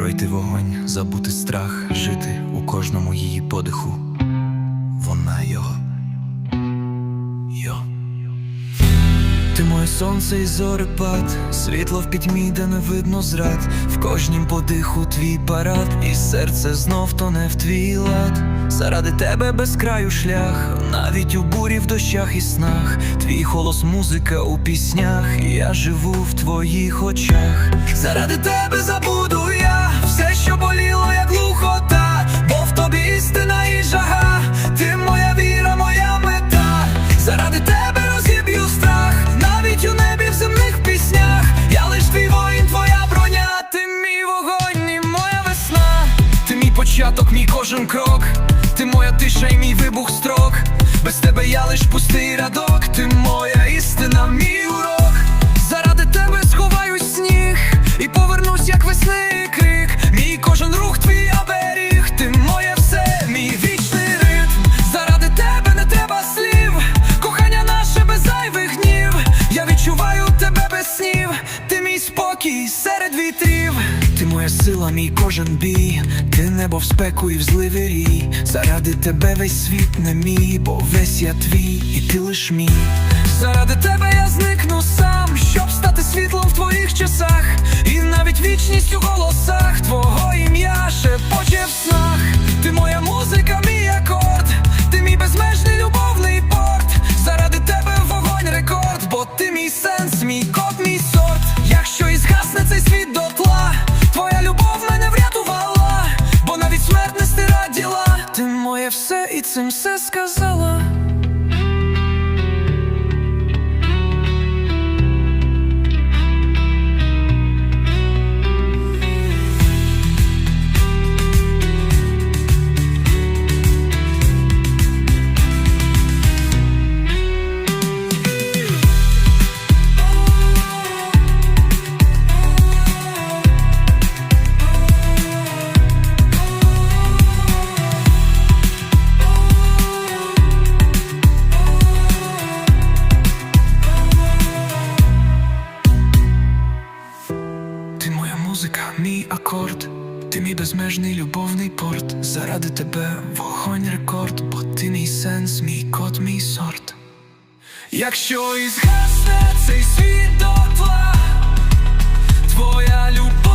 пройти вогонь, забути страх, жити у кожному її подиху. Вона його. Йо. Ти моє сонце і зорепад, світло в пітьмі, де не видно зрад, в кожнім подиху твій парад, і серце знов тоне в твій лад. Заради тебе без краю шлях, навіть у бурі в дощах і снах, твій голос, музика у піснях, я живу в твоїх очах. Заради тебе забуду що боліло, як глухота, бо в тобі істина і жага, ти моя віра, моя мета. Заради тебе розіб'ю страх, навіть у небі в земних піснях. Я лиш твій воїн, твоя броня, ти мій вогонь, і моя весна. Ти мій початок, мій кожен крок, ти моя тиша і мій вибух моя мій кожен бій, ти небо в спеку і в зливі рій. Заради тебе весь світ не мій, бо весь я твій, і ти лиш мій. Заради тебе я зникну сам, щоб стати світлом в твоїх часах, і все і цим все сказала. Музика, мій акорд, ти мій безмежний любовний порт. Заради тебе вогонь рекорд, бо ти мій сенс, мій код, мій сорт. Якщо і згасне цей світ дотла, твоя любов.